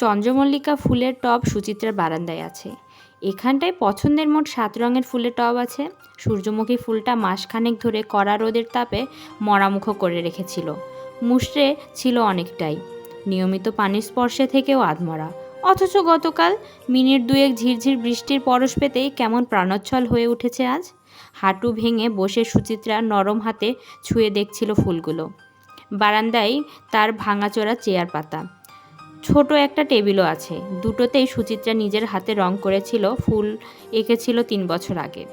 চন্দ্রমল্লিকা ফুলের টব সুচিত্রার বারান্দায় আছে। এখানটায় পছন্দের মোট সাত রঙের ফুলের টব আছে। সূর্যমুখী ফুলটা মাসখানেক ধরে কড়া রোদের তাপে মরামুখ করে রেখেছিল। মুষড়ে ছিল অনেকটাই। নিয়মিত পানির স্পর্শে থেকেও আধমরা। অথচ গতকাল মিনিট দুয়েক ঝিরঝির বৃষ্টির পরশ পেতেই কেমন প্রাণোচ্ছল হয়ে উঠেছে আজ। হাঁটু ভেঙে বসে সুচিত্রা নরম হাতে ছুঁয়ে দেখছিল ফুলগুলো। বারান্দায় তার ভাঙাচোরা চেয়ার পাতা। ছোট একটা টেবিলও আছে। দুটোতেই সুচিত্রা নিজের হাতে রং করেছিল, ফুল এঁকেছিল তিন বছর আগে।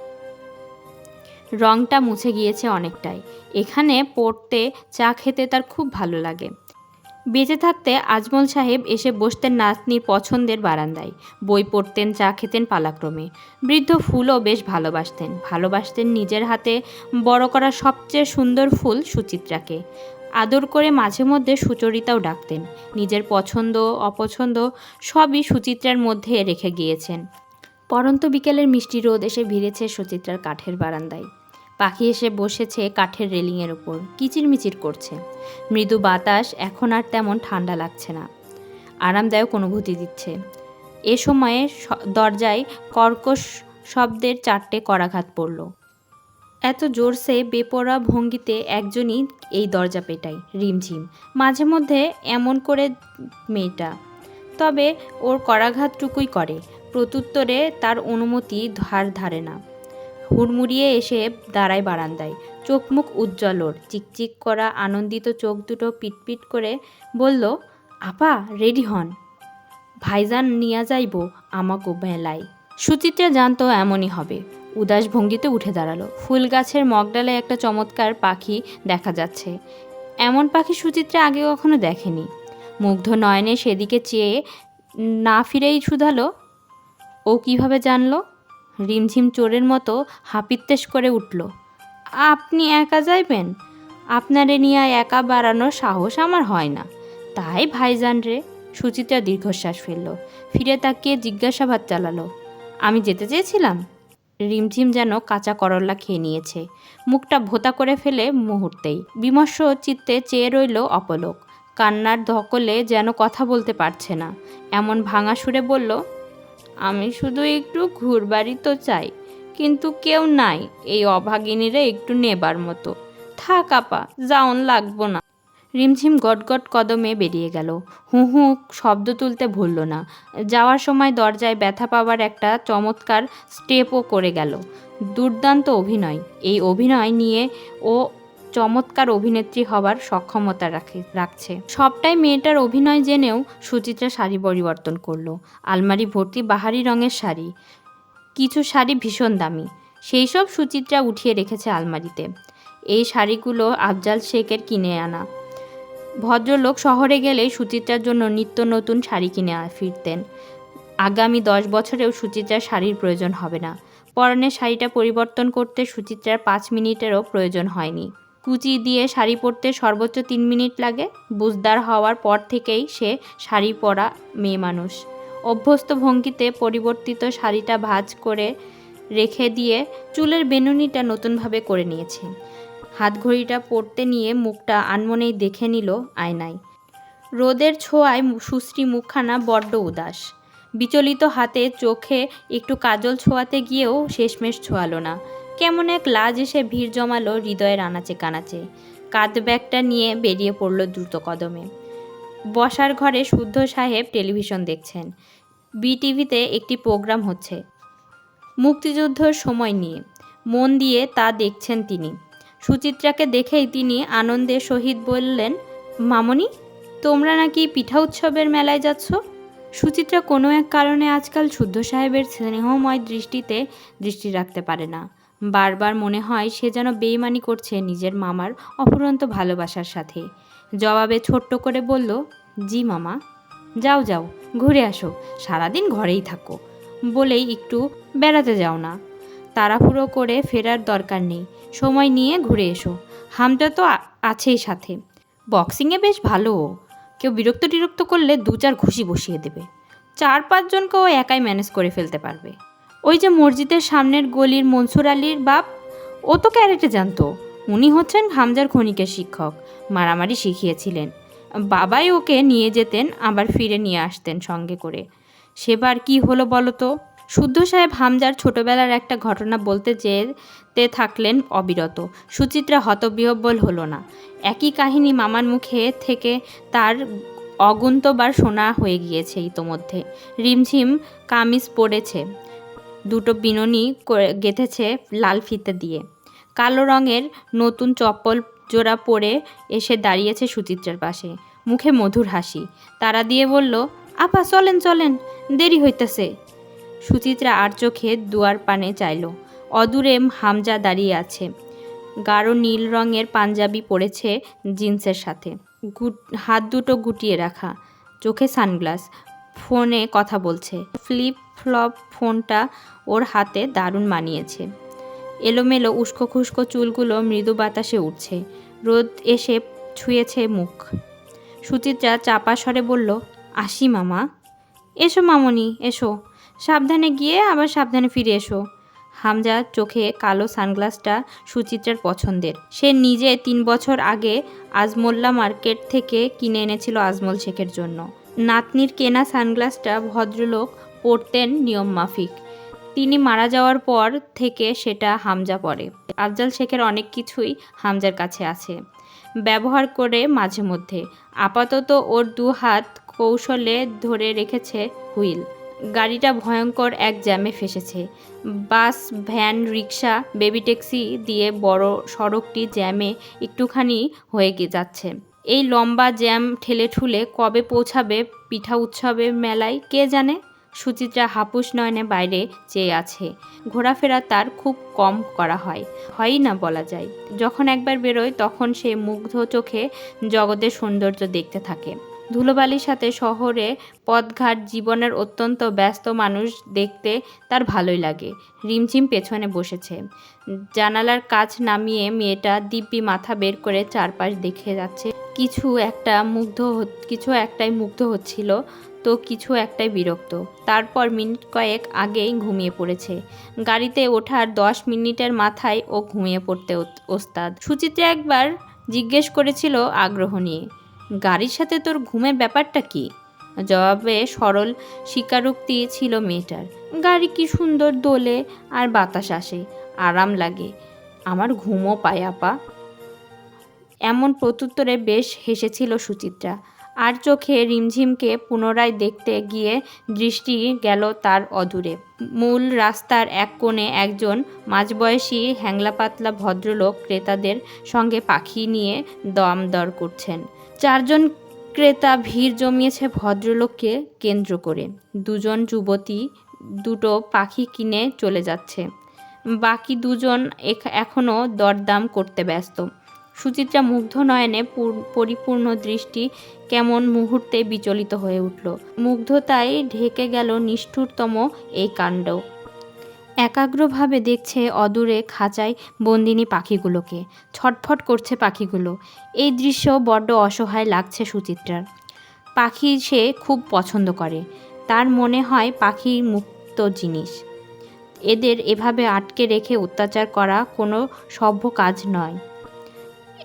রংটা মুছে গিয়েছে অনেকটাই। এখানে পড়তে, চা খেতে তার খুব ভালো লাগে। বেঁচে থাকতে আজমল সাহেব এসে বসতেন নাতনির পছন্দের বারান্দায়। বই পড়তেন, চা খেতেন পালাক্রমে। বৃদ্ধ ফুলও বেশ ভালোবাসতেন। ভালোবাসতেন নিজের হাতে বড় করা সবচেয়ে সুন্দর ফুল সুচিত্রাকে। আদর করে মাঝে মধ্যে সুচরিতাও ডাকতেন। নিজের পছন্দ, অপছন্দ সবই সুচিত্রার মধ্যে রেখে গিয়েছেন। পরন্ত বিকেলের মিষ্টি রোদ এসে ভিড়েছে সুচিত্রার কাঠের বারান্দায়। পাখি এসে বসেছে কাঠের রেলিংয়ের উপর, কিচিরমিচির করছে। মৃদু বাতাস এখন আর তেমন ঠান্ডা লাগছে না। আরামদায়ক অনুভূতি দিচ্ছে। এ সময়ে দরজায় কর্কশ শব্দের চারটে করাঘাত পড়ল। এত জোরসে বেপরা ভঙ্গিতে একজনই এই দরজা পেটায়, রিমঝিম। মাঝে মধ্যে এমন করে মেয়েটা। তবে ওর করাঘাতটুকুই করে, প্রত্যুত্তরে তার অনুমতি ধার ধারে না। হুড়মুড়িয়ে এসে দাঁড়ায় বারান্দায়। চোখ মুখ উজ্জ্বল ওর। চিকচিক করা আনন্দিত চোখ দুটো পিটপিট করে বলল, আপা, রেডি হন। ভাইজান নিয়া যাইব আমাকে মেলায় সুচিত্রা জানতো এমনই হবে। উদাস ভঙ্গিতে উঠে দাঁড়াল। ফুল গাছের মগডালে একটা চমৎকার পাখি দেখা যাচ্ছে। এমন পাখি সুচিত্রা আগে কখনো দেখেনি। মুগ্ধ নয়নে সেদিকে চেয়ে না ফিরেই শুধালো। ও কীভাবে জানলো? রিমঝিম চোরের মতো হাপিত্তেশ করে উঠল। আপনি একা যাইবেন? আপনারে নিয়ে একা বাড়ানোর সাহস আমার হয় না। তাই ভাইজান রে, সুচিত্রা দীর্ঘশ্বাস ফেলল। ফিরে তাকিয়ে জিজ্ঞাসাবাদ চালালো। আমি যেতে চেয়েছিলাম? রিমঝিম যেন কাঁচা করল্লা খেয়ে নিয়েছে। মুখটা ভোতা করে ফেলে মুহূর্তেই। বিমর্ষ চিত্তে চেয়ে রইল অপলোক। কান্নার ধকলে যেন কথা বলতে পারছে না। এমন ভাঙা সুরে বলল, আমি শুধু একটু ঘুরবাড়ি তো চাই, কিন্তু কেউ নাই, এই অভাগিনীরা একটু নেবার মতো। থাক আপা, যাওন লাগবো না। রিমঝিম গটগট কদমে বেরিয়ে গেল। হু হু শব্দ তুলতে ভুলল না। যাওয়ার সময় দরজায় ব্যথা পাওয়ার একটা চমৎকার স্টেপও করে গেল। দুর্দান্ত অভিনয়। এই অভিনয় নিয়ে ও চমৎকার অভিনেত্রী হবার সক্ষমতা রাখে, রাখছে। সবটাই মেয়েটার অভিনয় জেনেও সুচিত্রা শাড়ি পরিবর্তন করল। আলমারি ভর্তি বাহারি রঙের শাড়ি। কিছু শাড়ি ভীষণ দামি। সেই সব সুচিত্রা উঠিয়ে রেখেছে আলমারিতে। এই শাড়িগুলো আফজাল শেখের কিনে আনা। ভদ্রলোক শহরে গেলে সুচিত্রার জন্য নিত্য নতুন শাড়ি কিনে ফিরতেন। আগামী দশ বছরেও সুচিত্রার শাড়ির প্রয়োজন হবে না। পরনের শাড়িটা পরিবর্তন করতে সুচিত্রার পাঁচ মিনিটেরও প্রয়োজন হয়নি। কুচি দিয়ে শাড়ি পরতে সর্বোচ্চ তিন মিনিট লাগে। বুঝদার হওয়ার পর থেকেই সে শাড়ি পরা মেয়ে মানুষ। অভ্যস্ত ভঙ্গিতে পরিবর্তিত শাড়িটা ভাঁজ করে রেখে দিয়ে চুলের বেনুনিটা নতুনভাবে করে নিয়েছে। হাতঘড়িটা পরতে নিয়ে মুখটা আনমনেই দেখে নিল আয়নায়। রোদের ছোঁয়ায় সুশ্রী মুখখানা বড্ড উদাস। বিচলিত হাতে চোখে একটু কাজল ছোঁয়াতে গিয়েও শেষমেশ ছোঁয়ালো না। কেমন এক লাজ এসে ভিড় জমালো হৃদয়ের আনাচে কানাচে। কাঁধ ব্যাগটা নিয়ে বেরিয়ে পড়ল দ্রুত কদমে। বসার ঘরে শুদ্ধ সাহেব টেলিভিশন দেখছেন। বিটিভিতে একটি প্রোগ্রাম হচ্ছে। মুক্তিযুদ্ধর সময় নিয়ে। মন দিয়ে তা দেখছেন তিনি। সুচিত্রাকে দেখেই তিনি আনন্দের সহিত বললেন, মামনি, তোমরা নাকি পিঠা উৎসবের মেলায় যাচ্ছ? সুচিত্রা কোনো এক কারণে আজকাল শুদ্ধ সাহেবের স্নেহময় দৃষ্টিতে দৃষ্টি রাখতে পারে না। বারবার মনে হয় সে যেন বেইমানি করছে নিজের মামার অফুরন্ত ভালোবাসার সাথে। জবাবে ছোট্ট করে বলল, জি মামা, যাও যাও, ঘুরে আসো, সারাদিন ঘরেই থাকো। বলেই একটু বেড়াতে যাও না। তাড়াহুড়ো করে ফেরার দরকার নেই। সময় নিয়ে ঘুরে এসো। হামটা তো আছেই সাথে। বক্সিংয়ে বেশ ভালো কেউ বিরক্ত টিরক্ত করলে দু চার ঘুষি বসিয়ে দেবে। চার পাঁচজনকে ও একাই ম্যানেজ করে ফেলতে পারবে। ওই যে মসজিদের সামনের গলির মনসুর আলীর বাপ, ও তো ক্যারেটে জানতো। উনি হচ্ছেন হামজার খনিকের শিক্ষক। মারামারি শিখিয়েছিলেন। বাবাই ওকে নিয়ে যেতেন, আবার ফিরে নিয়ে আসতেন সঙ্গে করে। সেবার কি হলো বলো তো? শুদ্ধ সাহেব হামজার ছোটবেলার একটা ঘটনা বলতে যেতে থাকলেন অবিরত। সুচিত্রা হতবিহব্বল হলো না। একই কাহিনী মামার মুখে থেকে তার অগুন্তবার শোনা হয়ে গিয়েছে ইতোমধ্যে। রিমঝিম কামিজ পড়েছে, দুটো বিননি গেঁথেছে লাল ফিতে দিয়ে। কালো রঙের নতুন চপ্পল জোড়া পরে এসে দাঁড়িয়েছে সুচিত্রার পাশে। মুখে মধুর হাসি। তারা দিয়ে বলল, আপা, চলেন চলেন, দেরি হইতেছে। সুচিত্রা আর চোখে দুয়ার পানে চাইল। অদূরে হামজা দাঁড়িয়ে আছে। গাঢ় নীল রঙের পাঞ্জাবি পরেছে জিন্সের সাথে। হাত দুটো গুটিয়ে রাখা। চোখে সানগ্লাস। ফোনে কথা বলছে। ফ্লিপ ফ্লপ ফোনটা ওর হাতে দারুণ মানিয়েছে। এলোমেলো উস্কো খুস্কো চুলগুলো মৃদু বাতাসে উঠছে রোদ এসে ছুঁয়েছে মুখ। সুচিত্রা চাপা স্বরে বলল, আসি মামা। এসো মামনি, এসো। সাবধানে গিয়ে আবার সাবধানে ফিরে এসো। হামজা চোখে কালো সানগ্লাসটা সুচিত্রার পছন্দের। সে নিজে তিন বছর আগে আজমোল্লা মার্কেট থেকে কিনে এনেছিল আজমল শেখের জন্য। নাতনির কেনা সানগ্লাসটা ভদ্রলোক পরতেন নিয়ম মাফিক। তিনি মারা যাওয়ার পর থেকে সেটা হামজা পরে। আফজাল শেখের অনেক কিছুই হামজার কাছে আছে। ব্যবহার করে মাঝে মধ্যে। আপাতত ওর দু হাত কৌশলে ধরে রেখেছে হুইল। গাড়িটা ভয়ঙ্কর এক জ্যামে ফেসেছে। Bus, van rickshaw baby taxi দিয়ে বড় সড়কটি জ্যামে একটুখানি হয়ে গিয়ে যাচ্ছে। এই লম্বা জ্যাম ঠেলে ঠুলে কবে পৌঁছাবে পিঠা উৎসবে মেলায় কে জানে? সুচিত্রা হাপুস নয়নে বাইরে চেয়ে আছে। ঘোরাফেরা তার খুব কম করা হয়। হয়ই না বলা যায়। যখন একবার বেরোয় তখন সে মুগ্ধ চোখে জগতের সৌন্দর্য দেখতে থাকে। ধুলোবালির সাথে শহরে পথঘাট জীবনের অত্যন্ত ব্যস্ত মানুষ দেখতে তার ভালোই লাগে। রিমঝিম পেছনে বসেছে। জানালার কাজ নামিয়ে মেয়েটা দিব্যি মাথা বের করে চারপাশ দেখে যাচ্ছে। কিছু একটা মুগ্ধ কিছু একটাই মুগ্ধ হচ্ছিল, তো কিছু একটাই বিরক্ত। তারপর মিনিট কয়েক আগেই ঘুমিয়ে পড়েছে। গাড়িতে ওঠার দশ মিনিটের মাথায় ও ঘুমিয়ে পড়তে ওস্তাদ। সুচিত্রা একবার জিজ্ঞেস করেছিল আগ্রহ নিয়ে। গাড়ির সাথে তোর ঘুমের ব্যাপারটা কি? জবাবে সরল স্বীকারোক্তি ছিল মেয়েটার। গাড়ি কি সুন্দর দোলে আর বাতাস আসে, আরাম লাগে। আমার ঘুমও পায়, আপা। এমন প্রত্যুত্তরে বেশ হেসেছিল সুচিত্রা। আর চোখে রিমঝিমকে পুনরায় দেখতে গিয়ে দৃষ্টি গেল তার অদূরে। মূল রাস্তার এক কোণে একজন মাঝবয়সী হ্যাংলা পাতলা ভদ্রলোক ক্রেতাদের সঙ্গে পাখি নিয়ে দম দর করছেন। চারজন ক্রেতা ভিড় জমিয়েছে ভদ্রলোককে কেন্দ্র করে। দুজন যুবতী, দুটো পাখি কিনে চলে যাচ্ছে। বাকি দুজন এখ- এখনও দরদাম করতে ব্যস্ত। সুচিত্রা মুগ্ধ নয়নে পরিপূর্ণ দৃষ্টি কেমন মুহূর্তে বিচলিত হয়ে উঠল। মুগ্ধতায় ঢেকে গেল নিষ্ঠুরতম এই কাণ্ড। একাগ্রভাবে দেখছে অদূরে খাঁচায় বন্দিনী পাখিগুলোকে, ছটফট করছে পাখিগুলো। এই দৃশ্য বড্ড অসহায় লাগছে সুচিত্রার। পাখি সে খুব পছন্দ করে। তার মনে হয় পাখি মুক্ত জিনিস। এদের এভাবে আটকে রেখে অত্যাচার করা কোনো সভ্য কাজ নয়।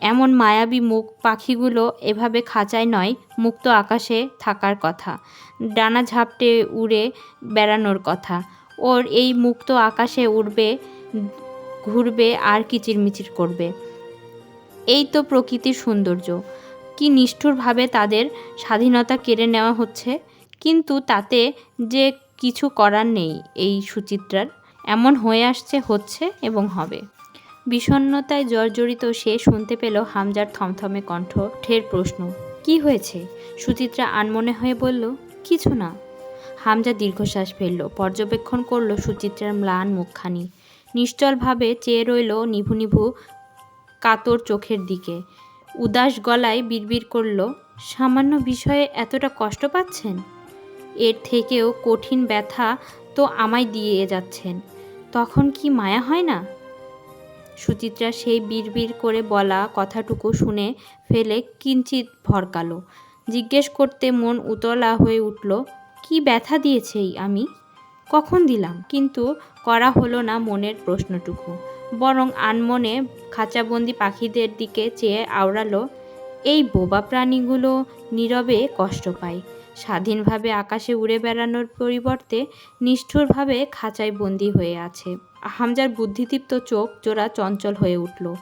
এমন মায়াবী মুখ পাখিগুলো এভাবে খাঁচায় নয়, মুক্ত আকাশে থাকার কথা। ডানা ঝাপটে উড়ে বেড়ানোর কথা। ওর এই মুক্ত আকাশে উড়বে, ঘুরবে আর কিচিরমিচির করবে। এই তো প্রকৃতির সৌন্দর্য। কি নিষ্ঠুরভাবে তাদের স্বাধীনতা কেড়ে নেওয়া হচ্ছে, কিন্তু তাতে যে কিছু করার নেই এই সুচিত্রার, এমন হয়ে আসছে, হচ্ছে এবং হবে। বিষণ্ণতায় জর্জরিত সে শুনতে পেল হামজার থমথমে কণ্ঠ, ঠের প্রশ্ন, কি হয়েছে? সুচিত্রা আনমনে হয়ে বলল, কিছু না। হামজা দীর্ঘশ্বাস ফেলল, পর্যবেক্ষণ করল সুচিত্রার ম্লান মুখখানি। নিশ্চলভাবে চেয়ে রইল নিভু নিভু কাতর চোখের দিকে। উদাস গলায় বিড়বিড় করল, সামান্য বিষয়ে এতটা কষ্ট পাচ্ছেন? এর থেকেও কঠিন ব্যথা তো আমায় দিয়ে যাচ্ছেন। তখন কি মায়া হয় না? সুচিত্রা সেই বিড়বিড় করে বলা কথাটুকু শুনে ফেলে কিঞ্চিত ভরকালো। জিজ্ঞেস করতে মন উতলা হয়ে উঠল কি ব্যথা দিয়েছেই আমি? কখন দিলাম? কিন্তু করা হলো না মনের প্রশ্নটুকু। বরং আনমনে খাঁচাবন্দি পাখিদের দিকে চেয়ে আওড়ালো, এই বোবা প্রাণীগুলো নীরবে কষ্ট পায়। স্বাধীনভাবে আকাশে উড়ে বেড়ানোর পরিবর্তে নিষ্ঠুরভাবে খাঁচায় বন্দি হয়ে আছে। হামজার বুদ্ধিদীপ্ত চোখ জোড়া চঞ্চল হয়ে উঠল।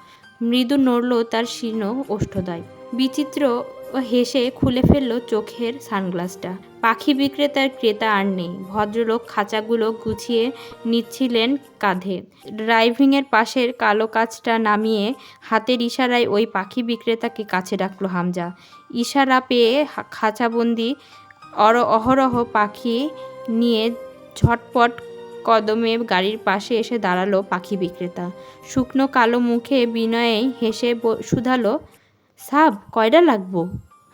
মৃদু নড়ল তার শীর্ণ ওষ্ঠদয়। বিচিত্র হেসে খুলে ফেলল চোখের সানগ্লাসটা। পাখি বিক্রেতার ক্রেতা আর নেই। ভদ্রলোক খাঁচাগুলো গুছিয়ে নিচ্ছিলেন কাঁধে। ড্রাইভিংয়ের পাশের কালো কাজটা নামিয়ে হাতের ইশারায় ওই পাখি বিক্রেতাকে কাছে ডাকলো হামজা। ইশারা পেয়ে খাঁচাবন্দি অর, অহরহ পাখি নিয়ে ঝটপট কদমে গাড়ির পাশে এসে দাঁড়াল পাখি বিক্রেতা। শুকনো কালো মুখে বিনয়ে হেসে শুধালো সাব কয়টা লাগবো?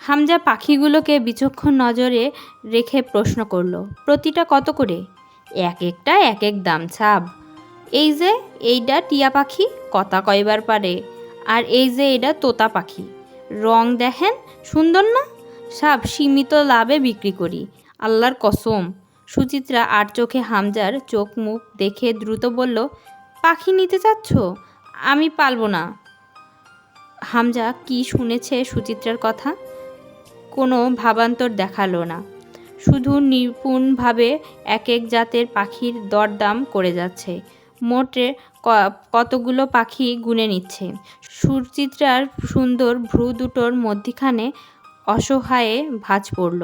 হামজা পাখিগুলোকে বিচক্ষণ নজরে রেখে প্রশ্ন করল, প্রতিটা কত করে? এক একটা এক এক দাম, সাব। এই যে এইটা টিয়া পাখি, কথা কয়বার পারে। আর এই যে এটা তোতা পাখি। রং দেখেন, সুন্দর না? সাব, সীমিত লাভে বিক্রি করি। আল্লাহর কসম। সুচিত্রা আর চোখে হামজার চোখ মুখ দেখে দ্রুত বলল, পাখি নিতে চাচ্ছ? আমি পালবো না। হামজা কি শুনেছে সুচিত্রার কথা? কোনো ভাবান্তর দেখাল না। শুধু নিপুণভাবে এক এক জাতের পাখির দরদাম করে যাচ্ছে। মোটে কতগুলো পাখি গুনে নিচ্ছে? সুচিত্রার সুন্দর ভ্রু দুটোর মধ্যিখানে অসহায়ে ভাঁজ পড়ল।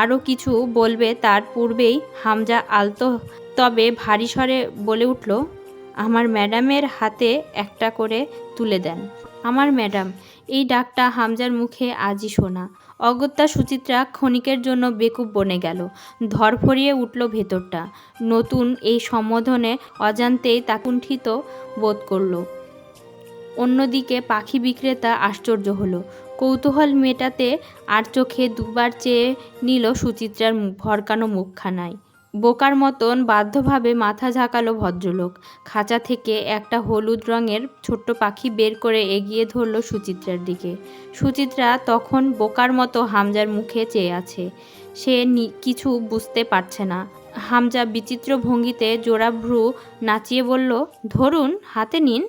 আরও কিছু বলবে তার পূর্বেই হামজা আলতো, তবে ভারী স্বরে বলে উঠল, আমার ম্যাডামের হাতে একটা করে তুলে দেন। আমার ম্যাডাম, এই ডাকটা হামজার মুখে আজই শোনা। অগত্যা সুচিত্রা ক্ষণিকের জন্য বেকুব বনে গেল। ধরফরিয়ে উঠল ভেতরটা। নতুন এই সম্বোধনে অজান্তেই তা কুণ্ঠিত বোধ করল। অন্যদিকে পাখি বিক্রেতা আশ্চর্য হলো। কৌতূহল মেটাতে আর চোখে দুবার চেয়ে নিল সুচিত্রার ভরকানো মুখখানায়। বোকার মতন বাধ্যভাবে মাথা ঝাঁকালো ভদ্রলোক। খাঁচা থেকে একটা হলুদ রঙের ছোট্ট পাখি বের করে এগিয়ে ধরলো সুচিত্রার দিকে। সুচিত্রা তখন বোকার মতো হামজার মুখে চেয়ে আছে। সে কিছু বুঝতে পারছে না। হামজা বিচিত্র ভঙ্গিতে জোড়া ভ্রু নাচিয়ে বলল, ধরুন, হাতে নিন।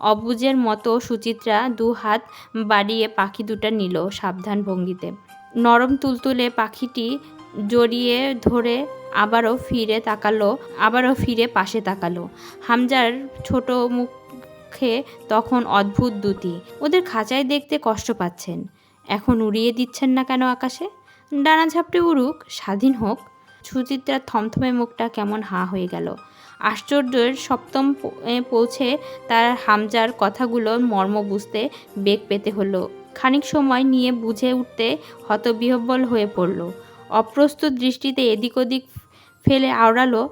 অবুজের মতো সুচিত্রা দু হাত বাড়িয়ে পাখি দুটা নিল সাবধান ভঙ্গিতে। নরম তুলতুলে পাখিটি জড়িয়ে ধরে আবারও ফিরে তাকালো, আবারও ফিরে পাশে তাকালো। হামজার ছোট মুখে তখন অদ্ভুত দুটি ওদের খাঁচায় দেখতে কষ্ট পাচ্ছেন। এখন উড়িয়ে দিচ্ছেন না কেন আকাশে? ডানা ঝাপটে উড়ুক, স্বাধীন হোক। সুচিত্রার থমথমে মুখটা কেমন হাঁ হয়ে গেল। আশ্চর্যের সপ্তম পৌঁছে তার হামজার কথাগুলোর মর্ম বুঝতে বেগ পেতে হলো। খানিক সময় নিয়ে বুঝে উঠতে হতবিহ্বল হয়ে পড়ল। অপ্রস্তুত দৃষ্টিতে এদিক ওদিক ফেলে আওড়ালো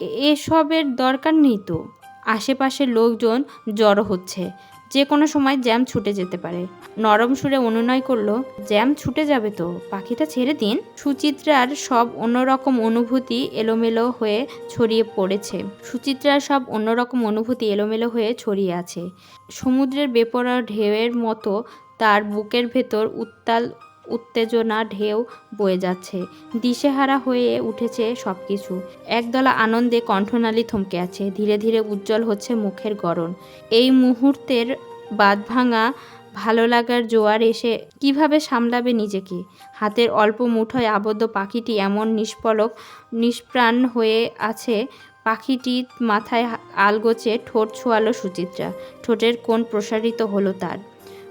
এসবের দরকার নেই তো। আশেপাশের লোকজন জড়ো হচ্ছে। যে কোনো সময় জ্যাম ছুটে যেতে পারে। নরম সুরে অনুনয় করল, জ্যাম ছুটে যাবে তো? পাখিটা ছেড়ে দিন। সুচিত্রার সব অন্যরকম অনুভূতি এলোমেলো হয়ে ছড়িয়ে পড়েছে। সুচিত্রার সব অন্যরকম অনুভূতি এলোমেলো হয়ে ছড়িয়ে আছে। সমুদ্রের বেপরা ঢেউয়ের মতো তার বুকের ভেতর উত্তাল উত্তেজনা, ঢেউ বয়ে যাচ্ছে। দিশেহারা হয়ে উঠেছে সব কিছু একদলা আনন্দে কণ্ঠনালী থমকে আছে। ধীরে ধীরে উজ্জ্বল হচ্ছে মুখের গড়ন। এই মুহূর্তের বাদ ভাঙা ভালো লাগার জোয়ার এসে কীভাবে সামলাবে নিজেকে? হাতের অল্প মুঠোয় আবদ্ধ পাখিটি এমন নিষ্পলক, নিষ্প্রাণ হয়ে আছে পাখিটি মাথায় আলগোচে ঠোঁট ছোয়ালো সুচিত্রা। ঠোঁটের কোণ প্রসারিত হলো তার।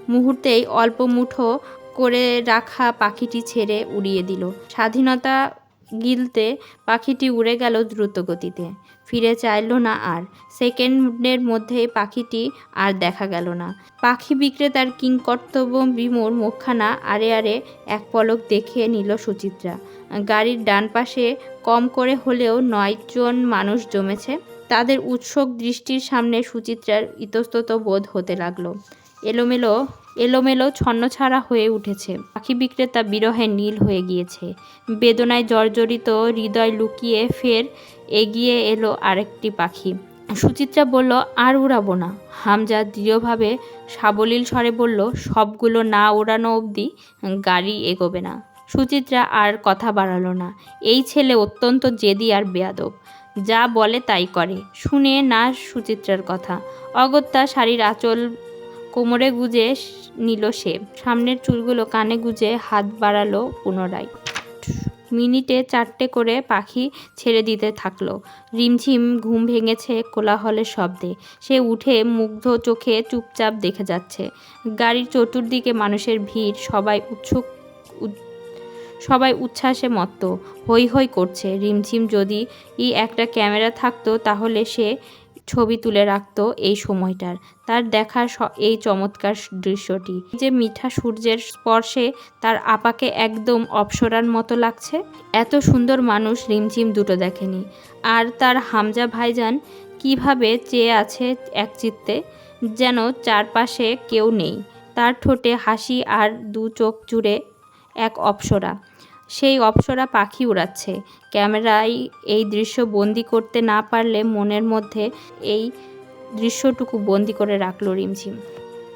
মুহূর্তেই অল্প মুঠো করে রাখা পাখিটি ছেড়ে উড়িয়ে দিল। স্বাধীনতা গিলতে পাখিটি উড়ে গেল দ্রুত গতিতে ফিরে চাইল না আর। সেকেন্ডের মধ্যেই পাখিটি আর দেখা গেল না। পাখি বিক্রেতার কিংকর্তব্য বিমূর মুখখানা আরে আরে এক পলক দেখে নিল সুচিত্রা। গাড়ির ডান পাশে কম করে হলেও নয়জন মানুষ জমেছে। তাদের উৎসুক দৃষ্টির সামনে সুচিত্রার ইতস্তত বোধ হতে লাগল। এলোমেলো এলোমেলো ছন্নছাড়া হয়ে উঠেছে। পাখি বিক্রেতা বিরহে নীল হয়ে গিয়েছে। বেদনায় জর্জরিত হৃদয় লুকিয়ে ফের এগিয়ে এলো আরেকটি পাখি। সুচিত্রা বলল, আর উড়াবো না। হামজা দৃঢ়ভাবে সাবলীল স্বরে বলল, সবগুলো না ওড়ানো অবধি গাড়ি এগোবে না। সুচিত্রা আর কথা বাড়ালো না। এই ছেলে অত্যন্ত জেদি আর বেয়াদব। যা বলে তাই করে। শুনে না সুচিত্রার কথা। অগত্যা শাড়ির আঁচল কোমরে গুজে নিল সে। সামনের চুলগুলো কানে গুজে হাত বাড়ালো পুনরায়। মিনিটে চারটে করে পাখি ছেড়ে দিতে থাকল। রিমঝিম ঘুম ভেঙেছে কোলাহলের শব্দে। সে উঠে মুগ্ধ চোখে চুপচাপ দেখে যাচ্ছে। গাড়ির চতুর্দিকে মানুষের ভিড়, সবাই উৎসুক সবাই উচ্ছ্বাসে মত্ত। হই হই করছে। রিমঝিম যদি ই একটা ক্যামেরা থাকতো, তাহলে সে ছবি তুলে রাখতো এই সময়টার। তার দেখা এই চমৎকার দৃশ্যটি। যে মিঠা সূর্যের স্পর্শে তার আপাকে একদম অপসরার মতো লাগছে, এত সুন্দর মানুষ রিমঝিম দুটো দেখেনি। আর তার হামজা ভাইজান কীভাবে চেয়ে আছে একচিত্তে যেন চারপাশে কেউ নেই। তার ঠোঁটে হাসি আর দু চোখ জুড়ে এক অপসরা। সেই অপসরা পাখি উড়াচ্ছে। ক্যামেরায় এই দৃশ্য বন্দি করতে না পারলে মনের মধ্যে এই দৃশ্যটুকু বন্দি করে রাখল রিমঝিম।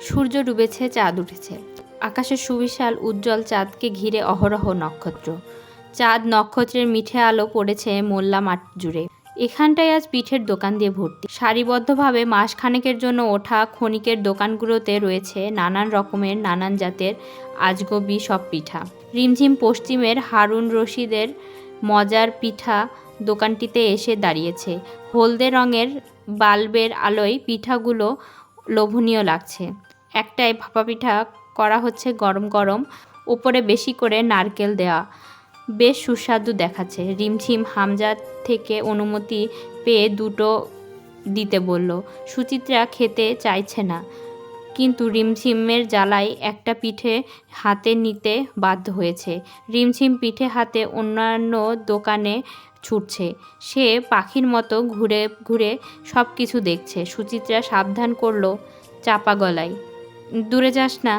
সূর্য ডুবেছে, চাঁদ উঠেছে। আকাশের সুবিশাল উজ্জ্বল চাঁদকে ঘিরে অহরহ নক্ষত্র। চাঁদ নক্ষত্রের মিঠে আলো পড়েছে মোল্লা মাঠ জুড়ে। এখানটায় আজ পিঠের দোকান দিয়ে ভর্তি। সারিবদ্ধভাবে মাস খানেকের জন্য ওঠা ক্ষণিকের দোকানগুলোতে রয়েছে নানান রকমের, নানান জাতের আজগবি সব পিঠা। রিমঝিম পশ্চিমের হারুন রশিদের মজার পিঠা দোকানটিতে এসে দাঁড়িয়েছে। হলদে রঙের বাল্বের আলোয় পিঠাগুলো লোভনীয় লাগছে। একটাই ভাপা পিঠা করা হচ্ছে গরম গরম, ওপরে বেশি করে নারকেল দেওয়া বেশ সুস্বাদু দেখাচ্ছে। রিমঝিম হামজা থেকে অনুমতি পেয়ে দুটো দিতে বলল, সুচিত্রা খেতে চাইছে না। কিন্তু রিমঝিমের জ্বালায় একটা পিঠে হাতে নিতে বাধ্য হয়েছে। রিমঝিম পিঠে হাতে অন্যান্য দোকানে ছুটছে। সে পাখির মতো ঘুরে ঘুরে সব কিছু দেখছে। সুচিত্রা সাবধান করল চাপা গলায়। দূরে যাস না।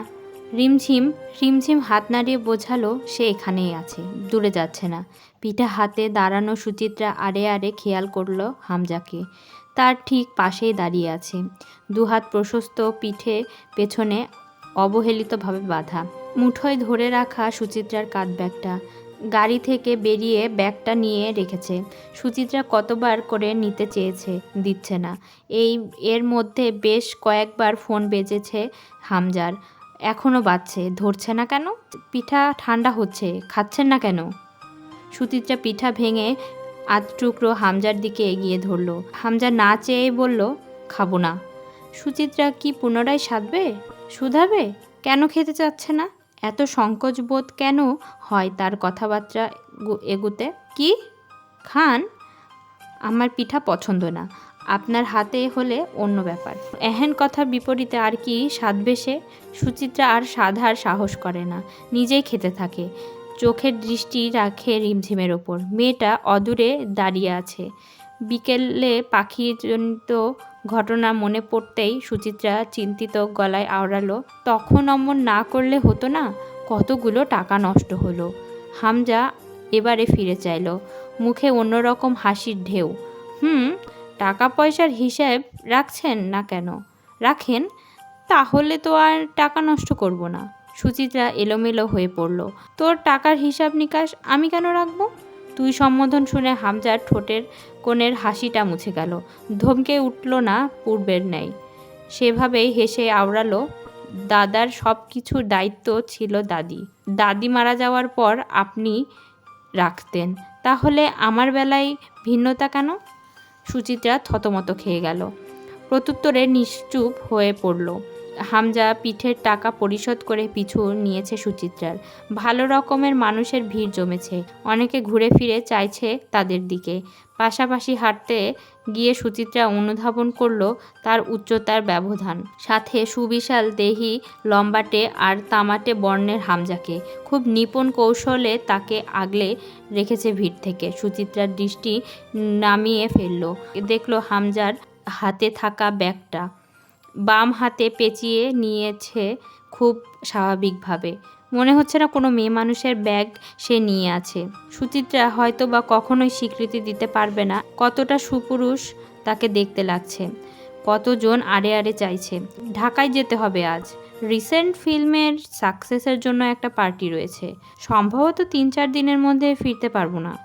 রিমঝিম রিমঝিম হাত নাড়িয়ে বোঝালো সে এখানেই আছে, দূরে যাচ্ছে না। পিঠা হাতে দাঁড়ানো সুচিত্রা আড়ে আড়ে খেয়াল করল হামজাকে। তার ঠিক পাশেই দাঁড়িয়ে আছে। দুহাত প্রশস্ত পিঠে পেছনে অবহেলিতভাবে বাঁধা। মুঠোয় ধরে রাখা সুচিত্রার কাঁধ ব্যাগটা গাড়ি থেকে বেরিয়ে ব্যাগটা নিয়ে রেখেছে। সুচিত্রা কতবার করে নিতে চেয়েছে দিচ্ছে না। এই, এর মধ্যে বেশ কয়েকবার ফোন বেজেছে হামজার। এখনও বাজছে। ধরছে না কেন? পিঠা ঠান্ডা হচ্ছে। খাচ্ছেন না কেন? সুচিত্রা পিঠা ভেঙে আধ টুকরো হামজার দিকে এগিয়ে ধরলো। হামজা না চেয়ে বলল, খাব না। সুচিত্রা কি পুনরায় সাধবে? শুধাবে? কেন খেতে চাচ্ছে না? এত সংকোচ বোধ কেন হয় তার কথাবার্তা এগুতে? কি? খান, আমার পিঠা পছন্দ না। আপনার হাতে হলে অন্য ব্যাপার। এহেন কথার বিপরীতে আর কি সাধবে সে? সুচিত্রা আর সাধার সাহস করে না। নিজেই খেতে থাকে। চোখের দৃষ্টি রাখে রিমঝিমের ওপর। মেয়েটা অদূরে দাঁড়িয়ে আছে। বিকেলে পাখির জনিত ঘটনা মনে পড়তেই সুচিত্রা চিন্তিত গলায় আওড়ালো, তখন অমন না করলে হতো না? কতগুলো টাকা নষ্ট হলো? হামজা এবারে ফিরে চাইলো, মুখে অন্যরকম হাসির ঢেউ, হুম টাকা পয়সার হিসাব রাখছেন না কেন? রাখেন? তাহলে তো আর টাকা নষ্ট করব না। সুচিত্রা এলোমেলো হয়ে পড়ল। তোর টাকার হিসাব নিকাশ আমি কেন রাখব? তুই সম্বোধন শুনে হামজার ঠোঁটের কোণের হাসিটা মুছে গেল। ধমকে উঠল না পূর্বের ন্যায়। সেভাবেই হেসে আওড়ালো, দাদার সব কিছুর দায়িত্ব ছিল দাদি। দাদি মারা যাওয়ার পর আপনি রাখতেন। তাহলে আমার বেলায় ভিন্নতা কেন? সুচিত্রা থতমত খেয়ে গেল। প্রত্যুত্তরে নিশ্চুপ হয়ে পড়ল। হামজা পিঠের টাকা পরিশোধ করে পিছু নিয়েছে সুচিত্রার। ভালো রকমের মানুষের ভিড় জমেছে। অনেকে ঘুরে ফিরে চাইছে তাদের দিকে। পাশাপাশি হাঁটতে গিয়ে সুচিত্রা অনুধাবন করল তার উচ্চতার ব্যবধান। সাথে সুবিশাল দেহি লম্বাটে আর তামাটে বর্ণের হামজাকে। খুব নিপুণ কৌশলে তাকে আগলে রেখেছে ভিড় থেকে। সুচিত্রার দৃষ্টি নামিয়ে ফেলল। দেখল হামজার হাতে থাকা ব্যাগটা। বাম হাতে পেঁচিয়ে নিয়েছে খুব স্বাভাবিকভাবে। মনে হচ্ছে না কোনো মেয়ে মানুষের ব্যাগ সে নিয়ে আছে। সুচিত্রা হয়তো বা কখনোই স্বীকৃতি দিতে পারবে না, কতটা সুপুরুষ তাকে দেখতে লাগছে। কতজন আড়ে আড়ে চাইছে। ঢাকায় যেতে হবে আজ। রিসেন্ট ফিল্মের সাকসেসের জন্য একটা পার্টি রয়েছে। সম্ভবত তিন চার দিনের মধ্যে ফিরতে পারব না।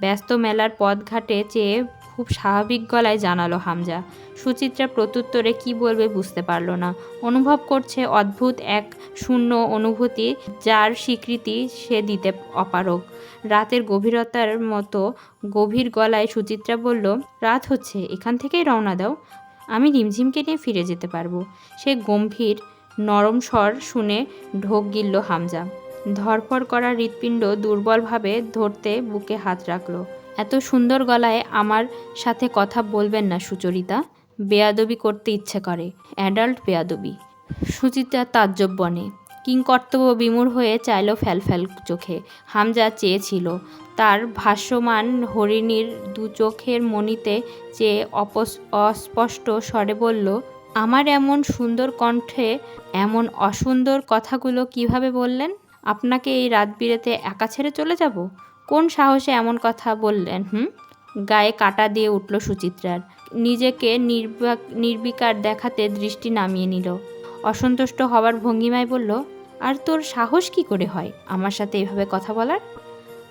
ব্যস্ত মেলার পথঘাটে চেয়ে খুব স্বাভাবিক গলায় জানালো হামজা। সুচিত্রা প্রত্যুত্তরে কি বলবে বুঝতে পারল না। অনুভব করছে অদ্ভুত এক শূন্য অনুভূতি যার স্বীকৃতি সে দিতে অপারগ। রাতের গভীরতার মতো গভীর গলায় সুচিত্রা বলল, রাত হচ্ছে, এখান থেকেই রওনা দাও। আমি রিমঝিমকে নিয়ে ফিরে যেতে পারব। সে গম্ভীর, নরম স্বর শুনে ঢোক গিলল হামজা। ধরফর করা হৃৎপিণ্ড দুর্বলভাবে ধরতে বুকে হাত রাখল। এত সুন্দর গলায় আমার সাথে কথা বলবেন না সুচরিতা। বেয়াদবি করতে ইচ্ছে করে, অ্যাডাল্ট বেয়াদবি। সুচিতা তাজ্জব বনে, কিংকর্তব্য বিমূঢ় হয়ে চাইল ফ্যালফ্যাল চোখে। হামজা চেয়েছিল, তার ভাষ্যমান হরিণীর দু চোখের মণিতে চেয়ে অস্পষ্ট স্বরে বলল, আমার এমন সুন্দর কণ্ঠে এমন অসুন্দর কথাগুলো কীভাবে বললেন? আপনাকে এই রাত বিরেতে একা ছেড়ে চলে যাব? কোন সাহসে এমন কথা বললেন, হুম? গায়ে কাটা দিয়ে উঠল সুচিত্রার। নিজেকে নির্বাক, নির্বিকার দেখাতে দৃষ্টি নামিয়ে নিল। অসন্তুষ্ট হবার ভঙ্গিমায় বলল, আর তোর সাহস কি করে হয় আমার সাথে এভাবে কথা বলার?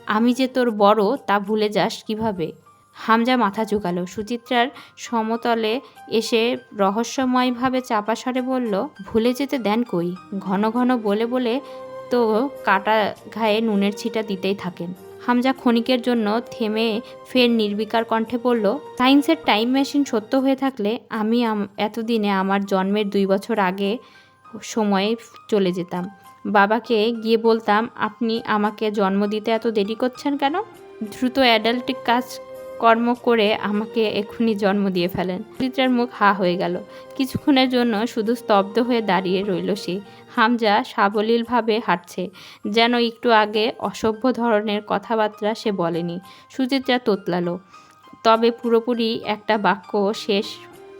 আমি যে তোর বড়, তা ভুলে যাস কীভাবে? হামজা মাথা চুকালো সুচিত্রার সমতলে এসে রহস্যময়ভাবে চাপা স্বরে বলল, ভুলে যেতে দেন কই? ঘন ঘন বলে বলে তো কাটা ঘায়ে নুনের ছিটা দিতেই থাকেন। হামজা ক্ষণিকের জন্য থেমে ফের নির্বিকার কণ্ঠে বলল, সায়েন্সের টাইম মেশিন সত্য হয়ে থাকলে আমি এতদিনে আমার জন্মের দুই বছর আগে সময়ে চলে যেতাম। বাবাকে গিয়ে বলতাম, আপনি আমাকে জন্ম দিতে এত দেরি করছেন কেন? দ্রুত অ্যাডাল্টিক কাজ কর্ম করে আমাকে এক্ষুনি জন্ম দিয়ে ফেলেন। সুচিত্রার মুখ হা হয়ে গেল। কিছুক্ষণের জন্য শুধু স্তব্ধ হয়ে দাঁড়িয়ে রইল সে। হামজা সাবলীলভাবে হাঁটছে। যেন একটু আগে অসভ্য ধরনের কথাবার্তা সে বলেনি। সুচিত্রা তোতলালো। তবে পুরোপুরি একটা বাক্য শেষ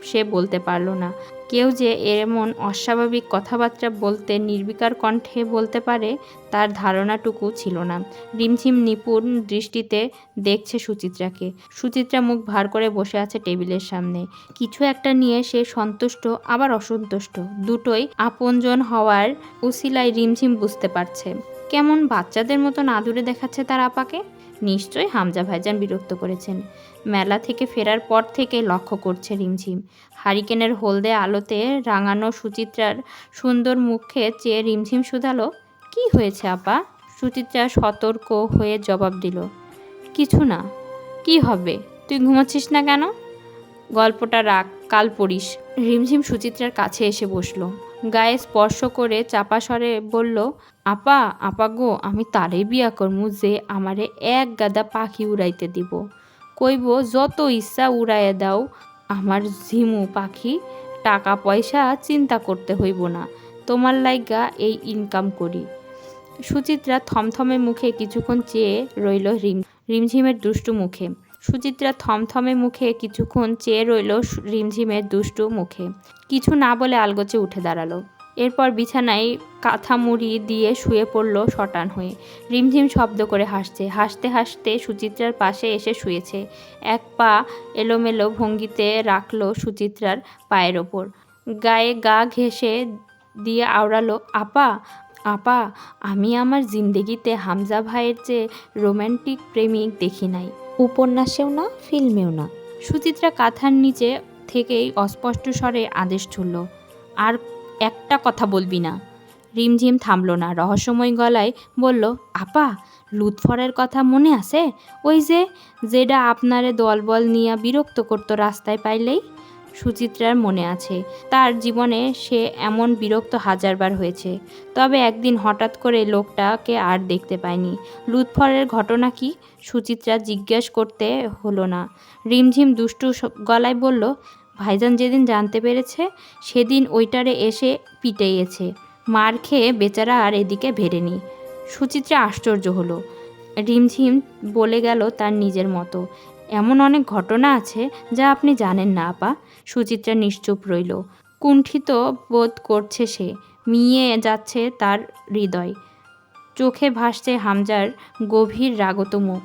সে বলতে পারল না। কেউ যে এমন অস্বাভাবিক কথাবার্তা বলতে নির্বিকার কণ্ঠে বলতে পারে, তার ধারণাটুকু ছিল না। রিমঝিম নিপুণ দৃষ্টিতে দেখছে সুচিত্রাকে। সুচিত্রা মুখ ভার করে বসে আছে টেবিলের সামনে। কিছু একটা নিয়ে সে সন্তুষ্ট, আবার অসন্তুষ্ট। দুটোই আপনজন হওয়ার উসিলায় রিমঝিম বুঝতে পারছে। কেমন বাচ্চাদের মতন আদুরে দেখাচ্ছে তার আপাকে? নিশ্চয়ই হামজা ভাইজান বিরক্ত করেছেন। মেলা থেকে ফেরার পর থেকে লক্ষ্য করছে রিমঝিম। হারিকেনের হলদে আলোতে রাঙানো সুচিত্রার সুন্দর মুখে চেয়ে রিমঝিম শুধালো, কি হয়েছে আপা? সুচিত্রা সতর্ক হয়ে জবাব দিল, কিছু না। কি হবে? তুই ঘুমাচ্ছিস না কেন? গল্পটা রাখ, কাল পড়িস। রিমঝিম সুচিত্রার কাছে এসে বসল। গায়ে স্পর্শ করে চাপা স্বরে বলল আপা আপা গো, আমি তারে বিয়া করমু যে আমারে এক গাদা পাখি উড়াইতে দিব। কইব, যত ইচ্ছা উড়াইয়া দাও, আমার ঝিমু পাখি, টাকা পয়সা চিন্তা করতে হইব না, তোমার লাইগা এই ইনকাম করি। সুচিত্রা থমথমে মুখে কিছুক্ষণ চেয়ে রইল রিম, রিমঝিমের দুষ্টু মুখে। সুচিত্রা থমথমে মুখে কিছুক্ষণ চেয়ে রইল রিমঝিমের দুষ্টু মুখে। কিছু না বলে আলগোচে উঠে দাঁড়াল। এরপর বিছানায় কাঁথা মুড়ি দিয়ে শুয়ে পড়ল শটান হয়ে। রিমঝিম শব্দ করে হাসছে। হাসতে হাসতে সুচিত্রার পাশে এসে শুয়েছে। এক পা এলোমেলো ভঙ্গিতে রাখল সুচিত্রার পায়ের ওপর। গায়ে গা ঘেঁষে দিয়ে আওড়ালো, আপা আপা, আমি আমার জিন্দেগিতে হামজা ভাইয়ের যে রোম্যান্টিক প্রেমিক দেখি নাই। উপন্যাসেও না, ফিল্মেও না। সুচিত্রা কাঁথার নিচে থেকেই অস্পষ্ট স্বরে আদেশ ছুড়ল আর একটা কথা বলবি না। রিমঝিম থামল না, রহস্যময় গলায় বলল, আপা, লুৎফরের কথা মনে আছে? ওই যে যেটা আপনারে দলবল নিয়ে বিরক্ত করতো রাস্তায় পাইলেই? সুচিত্রার মনে আছে, তার জীবনে সে এমন বিরক্ত হাজারবার হয়েছে। তবে একদিন হঠাৎ করে লোকটাকে আর দেখতে পায়নি লুৎফরের ঘটনা কি? সুচিত্রা জিজ্ঞেস করতে হলো না। রিমঝিম দুষ্টু গলায় বলল ভাইজান যেদিন জানতে পেরেছে, সেদিন ওইটারে এসে পিটেয়েছে মার খেয়ে বেচারা আর এদিকে ভেড়েনি। সুচিত্রা আশ্চর্য হলো। রিমঝিম বলে গেল তার নিজের মতো। এমন অনেক ঘটনা আছে যা আপনি জানেন না, আপা। সুচিত্রা নিশ্চুপ রইল। কুণ্ঠিত বোধ করছে সে। মিয়ে যাচ্ছে তার হৃদয়। চোখে ভাসছে হামজার গভীর রাগত মুখ